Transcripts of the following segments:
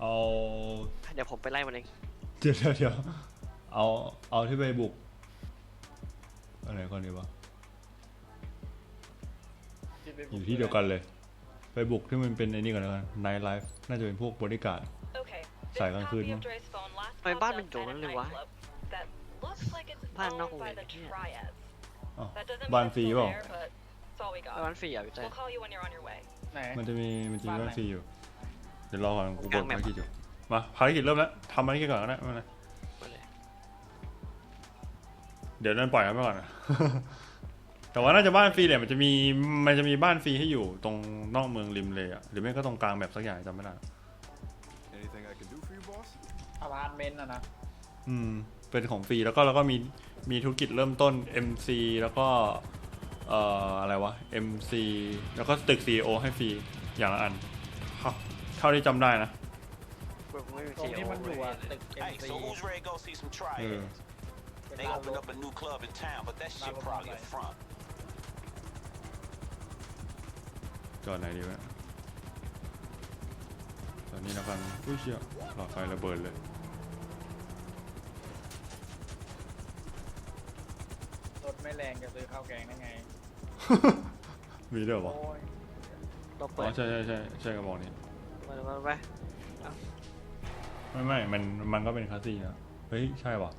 เอาเดี๋ยวผมไปไล่มันเองเดี๋ยวเดี๋ยวเดี๋ยวเอาเอาที่ไปบุกอะไรก่อนดีวะอยู่ที่เดียวกันเลย ไปบุกที่มันเป็นไอ้นี่ก่อนแล้วกันไนท์ไลฟ์น่าจะเป็นพวกบริการสายกลางคืนมั้งทำไมบ้านมันโจรนั่นเลยวะบ้านนอกโรงเรียนเนี่ยอ๋อบ้านฟรีเปล่าแล้วมันฟรีอะพี่เต้ยไหนมันจะมีมันจะมีบ้านไหนบ้านฟรีอยู่เดี๋ยวรอก่อนกูกบลาดงแมปภารกิจอยู่มาภารกิจเริ่มแล้วทำภารกิจก่อนก็ได้ไม่เป็นไรมาเลยเดี๋ยวนั่นปล่อยกันไปก่อนนะ แต่ว่าน่าจะบ้านฟรีเนี่ยมันจะมีมันจะมีบ้านฟรีให้อยู่ตรงนอกเมืองริมเลยอะหรือไม่ก็ตรงกลางแบบสักอย่างจำไม่ได้ Anything I can do for you, boss? อพาร์ตเมนต์อะนะอืม เป็นของฟรีแล้วก็แล้วก็มีมีธุรกิจเริ่มต้น MC แล้วก็เอ่ออะไรวะ MC แล้วก็ตึก CEO ให้ฟรีอย่างละอันเท่าเท่าที่จำได้นะกูไม่มีตรงซีที่มันอยู่อะตึก Hey, MC so who's ready to go see some เออ triads? เป็น They ร้านร opened ถ up a new club in town, but that shit Not probably a Mumbai. front. จอดไหนดีวะตอนนี้แล้วกันอุ้ยเชี่ยหลอดไฟระเบิดเลย รถไม่แรงจะซื้อข้าวแกงได้ไง มีด้วยเหรอโอ้ยเราอ๋เปิอดใช่ใช่ใช่ใช่กระบอกนี้ มามาไปไม่ไม่มันมันก็เป็นคลาสสิกนะเฮ้ย ใช่ป่ะ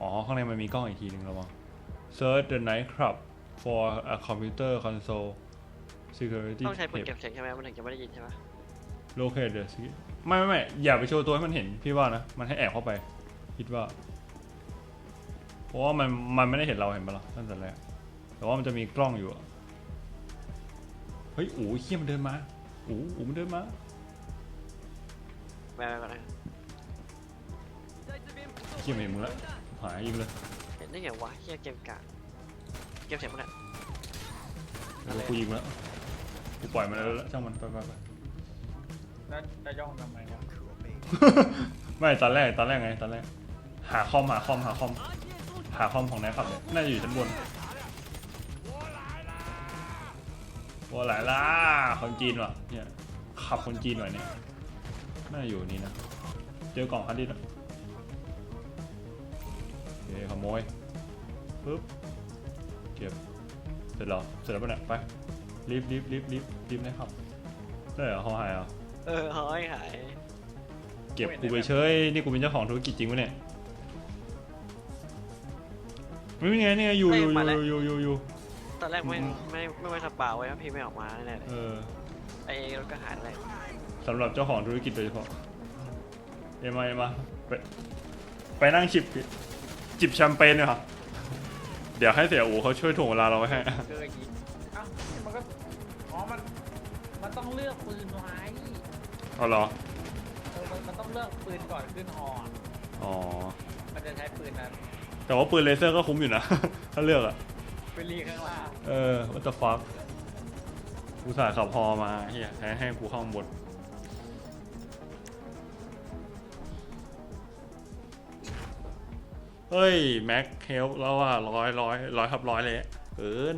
อ๋อ ข้างในมันมีกล้องอีกทีหนึ่งระวัง Search the night club for a computer console security ต้องใช้ปืน tape เก็บเสียงใช่ไหมมันถึงจะไม่ได้ยินใช่ไหม locate the security ไม่ไม่ไม่อย่าไปโชว์ตัวให้มันเห็นพี่ว่านะ มันให้แอบเข้าไป คิดว่า เพราะว่ามันมันไม่ได้เห็นเราเห็นปะล่ะตั้งแต่แรกแต่ว่ามันจะมีกล้องอยู่อะเฮ้ย อู๋เขี้ยมันเดินมา อู๋อู๋มันเดินมา ไปไปไปไปเขี้ยมันเห็นมึงแล้วหายยิงเลยเห็นได้ไงวะเฮียเกมกากเกมเสียงมันอะเดี๋ยวกูยิงมันแล้วกูปล่อยมันแล้วช่างมันไปไปไปแล้วจะย่องทำไมวะไม่ตอนแรกตอนแรกไงตอนแรกหาคอมหาคอมหาคอมหาคอมของนายครับเนี่ยน่าจะอยู่ชั้นบนวัวหลายล่าคนจีนว่ะเนี่ยขับคนจีนหน่อยเนี่ย น่าจะอยู่นี่นะ เจอกล่องคันดิสแล้วโอเคขโมยปึ๊บเก็บเสร็จแล้วเสร็จแล้วปะเนี่ยไปรีบรีบรีบรีบรีบนะครับได้เหรอเขาหายเหรอเออหายหายเก็บกูไปเฉยนี่กูเป็นเจ้าของธุรกิจจริงปะเนี่ยไม่เป็นไงเนี่ยอยู่อยู่อยู่อยู่อยู่อยู่ตอนแรกไม่ไม่ไม่ไม่สปาไว้ว่าพี่ไม่ออกมาแน่ๆเลยเออไอ้รถก็หายอะไร สำหรับเจ้าของธุรกิจโดยเฉพาะ เอ็มมาเอ็มมาไปไปนั่งจิบจิบแชมเปญเลยครับเดี๋ยวให้เสียอูเขาช่วยถ่วงเวลาเราไว้ให้ เจอยิงเอ้ามันก็ อ๋อ มัน มันต้องเลือกปืนไว้เอาเหรอ เออมันมันต้องเลือกปืนก่อนขึ้นฮอร์นอ๋อ มันจะใช้ปืนนั้นแต่ว่าปืนเลเซอร์ก็คุ้มอยู่นะ ถ้าเลือกอะปืนรีข้างล่าง เออ what the fuck กูสายขับพอมาเฮียให้ให้กูเข้าข้างบน เฮ้ย แม็กเฮลแล้วว่าร้อยร้อยร้อยทับร้อยเลยเกิน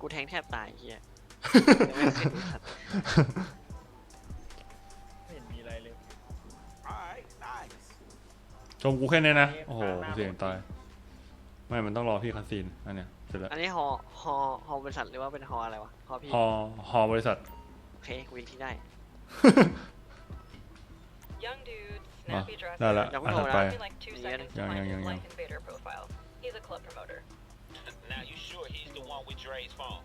กูแทงแทบตายเฮียไม่เห็นมีอะไรเลย Alright, nice. ชมกูแค่นี้นะ โอ้โหกูเสียงตาย ไม่ มันต้องรอพี่คาซีนอันเนี้ยเสร็จแล้วอันนี้ฮอฮอฮอบริษัทหรือว่าเป็นฮออะไรวะฮอพี่ ฮอฮอบริษัท โอเคกูยิงที่ได้ Young dude, อะ snappy dress. ได้ละยังไม่อันโดถัดนไป Only like two Yeah, seconds to yeah, find yeah, his yeah, life invader profile. He's a club promoter. Now you sure he's the one with Dre's phone?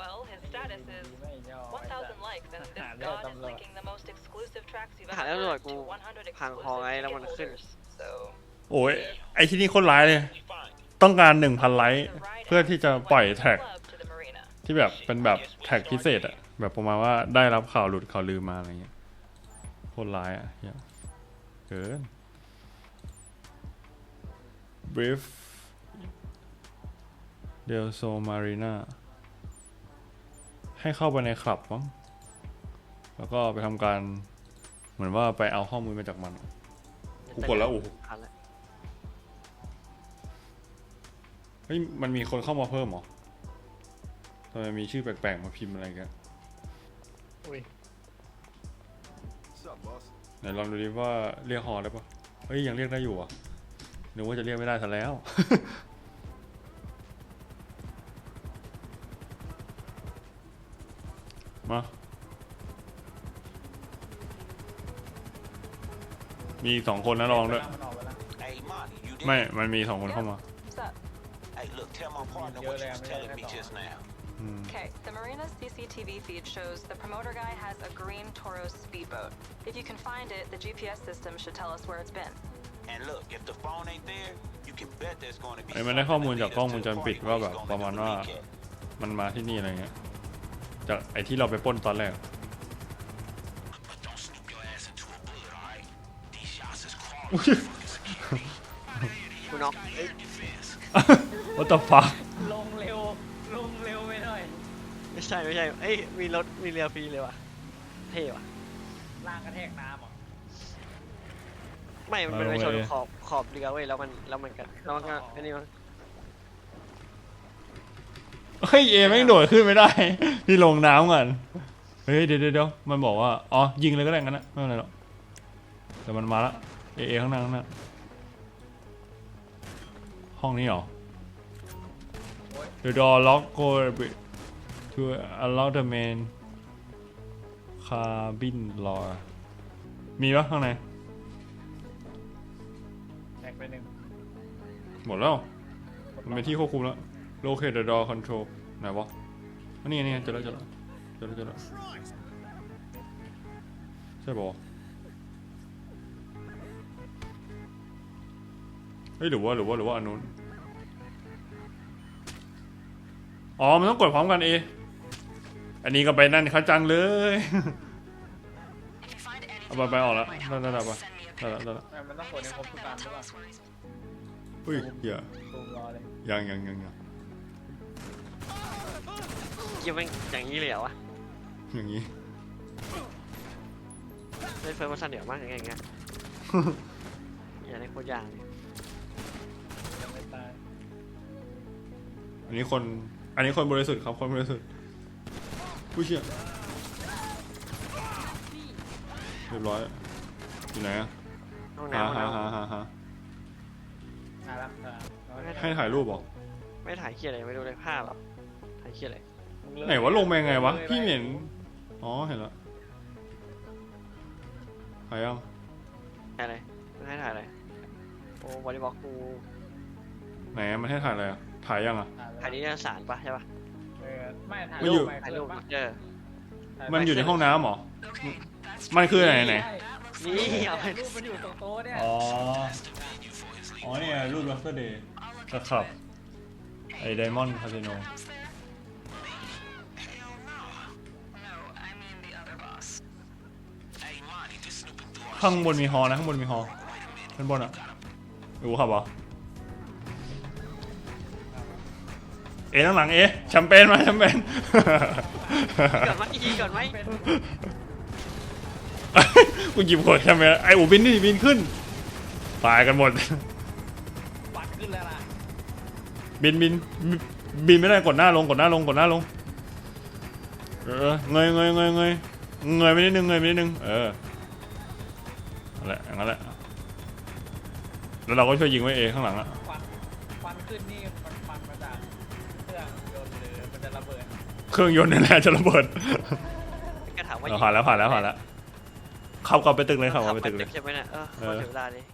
Well, his status is ไม่ยอมไอ้สัต1,000ว์ likes, and this Ah, god yeah, is I'm linking the most exclusive tracks you've หา ever แล้วด้วย heard กู to 100พัง exclusive ฮอไงแล้ว ticket มันขึ้น holders. So โอ้ยไอที่นี่โคนร้ายเลย We find ต้องการหนึ่งพันไลค์ the ride เพื่อ out ที่จะ from ปล่อย the แท็ก club to the marina. ที่แบบเป็นแบบแท็กพิเศษอะแบบประมาณว่าได้รับข่าวหลุดข่าวลือมาอะไรเงี้ยโคนร้ายอะเหี้ยเกิน brief del Sol Marina ให้เข้าไปในคลับมั้งแล้วก็ไปทำการเหมือนว่าไปเอาข้อมูลมาจากมันกูกดแล้วโอ้โหทันแล้วเฮ้ยมันมีคนเข้ามาเพิ่มเหรอทำไมมีชื่อแปลกๆมาพิมพ์อะไรกัน อุ้ย What's up, boss? ไหนลองดูดิว่าเรียกฮอได้ปะเฮ้ยยังเรียกได้อยู่อะนึกว่าจะเรียกไม่ได้ซะแล้ว มา มีอีกสองคนนะลองด้วยมันออกไปแล้ว Hey, Monty, you did? ไม่มันมีสองคนเข้ามา What's up? Hey, look, tell my partner Yo what le you was hablé telling de me todo. just now. Hmm. Okay, the Marina's CCTV feed shows the promoter guy has a green Toro speedboat. If you can find it, the GPS system should tell us where it's been. And look, if the phone ain't there, you can bet there's going to be ไอ้มันได้ข้อมูล something จาก to กล้อง lead ว us ง to จร the ปิด party ว่า where แบบ he's ประ gonna มาณ do the ว่า recap. มันมาที่นี่อะไรเงี้ย จากไอ้ที่เราไปปล้นตอนแรก But don't snoop your ass into a bullet, alright? These shots is crawling. กูน็อกเอ้ย What the fuck ลงเร็ว ใช่ไม่ใช่เอ้ยมีรถมีเรือฟรีเลยว่ะเท่ว่ะล่างกระแทกน้ำเหรอไม่มันเป็นเอาไปชนเว้ยขอบขอบเรือเว้ยแล้วมันแล้วมันก็แล้วมันก็อันนี้มันเฮ้ยเอแม่งโดดขึ้นไม่ได้ พี่ลงน้ำก่อนเฮ้ยเดี๋ยวเดี๋ยวเดี๋ยวมันบอกว่าอ๋อยิงเลยก็ได้งั้นนะไม่เป็นไรหรอกแต่มันมาละเอเอข้างหน้าข้างหน้าห้องนี้เหรอ The door lock go to allow the main cabin door มีปะข้างในแตกไปหนึ่งหมดแล้วมันเป็นที่ควบคุมแล้ว locate the door control ไหนวะอันนี้ไงนี่ไงเจอแล้วเจอแล้วเจอแล้วเจอแล้วใช่ปะวะเฮ้ยหรือว่าหรือว่าหรือว่าอันนู้นอ๋อ มันต้องกดพร้อมกันเอ อันนี้ก็ไปนั่นเขาจังเลยเอาไปไปออกแล้วได้ได้ได้ไปได้แล้วได้แล้วแต่มันต้องกดในคอมพิวเตอร์ด้วยอุ้ยเหี้ยตูมรอเลยยังยังยังยังเกี่ยแม่งอย่างนี้เลยเหรอวะอย่างนี้เล่นเฟิร์สเพอร์ซันเดี๋ยวมากอย่างเงี้ยอย่างเงี้ยอย่าเล่นโคตรยากเลยยังไม่ตายอันนี้คน อันนี้คนบริสุทธิ์ครับคนบริสุทธิ์ ผู้เชี่ยเรียบร้อยอยู่ไหนอะห้องหาน้ำห้องหาน้หาหาหาน่ารักอะเอาไว้ให้ถ่ายรูปเหรอำไม่ถ่ายเคียอะไรไม่ดูเลยภาพหรอถ่ายเคียอะไรมึงเยไหนว่าลงไปยังไงวะลยพี่เหม็นอ๋อเห็นแล้วถ่ายยังถ่ายอะไรไม่ให้ถ่ายอะไรโอ้บริบอกกูไหนอะมันให้ถ่ายอะไรอะถ่ายยังอะถ่ายนิตยสารปะใช่ปะเออไม่ถ่ายมันอยู่ไปถ่ายรูปเพิ่มปะเออถ่ายมันอยู่ในห้องน้ำเหรอ มันคือไหนไหนใช่นี่เอาไปรูปมันอยู่ตรงโต๊ะเนี่ยอ๋อ อ๋อเนี่ยรูป Lobster Day ก็ขับ ไอ้ Diamond Casino ข้างบนมีฮอนะ ข้างบนมีฮอข้างบนอะรู้ครับเหรอ เอะข้างหลังเอะแชมเปญมาแชมเปญก่อนไหมอีก่อนไหมเป็นกูหยิบขวดแชมเปญไอ้อูบินนี่บินขึ้นตายกันหมดปัดขึ้นแล้วล่ะบินบินบินบินไม่ได้กดหน้าลงกดหน้าลงกดหน้าลงเออเงยเงยเงยเงยเงยไปนิดนึงเงยไปนิดนึงเออนั่นแหละอย่างนั้นแหละแล้วเราก็ช่วยยิงไว้เองข้างหลังอะควันควันขึ้นนี่มันควันมาจากเค รื่องยนต์หรือมันจะระเบิดเครื่องยนต์นี่แหละจะระเบิดก็ถามว่าเราผ่านแล้วผ่านแล้วผ่านแล้วขับกลับไปตึกเลยขับกลับไปตึกเลย ใช่ไหมเนี่ยเออเออพอถึงเวลานี้